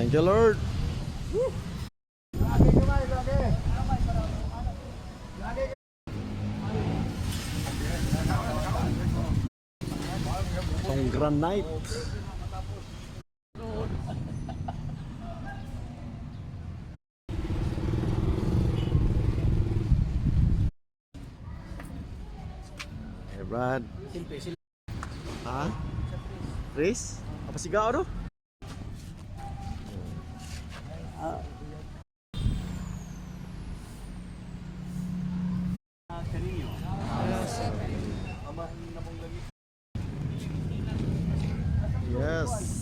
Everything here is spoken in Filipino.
Thank you, Lord. Itong granite. Hey, Brad. Ha? Chris? Apa sigaw do? kaninyo. Amahin na mong langit. Yes.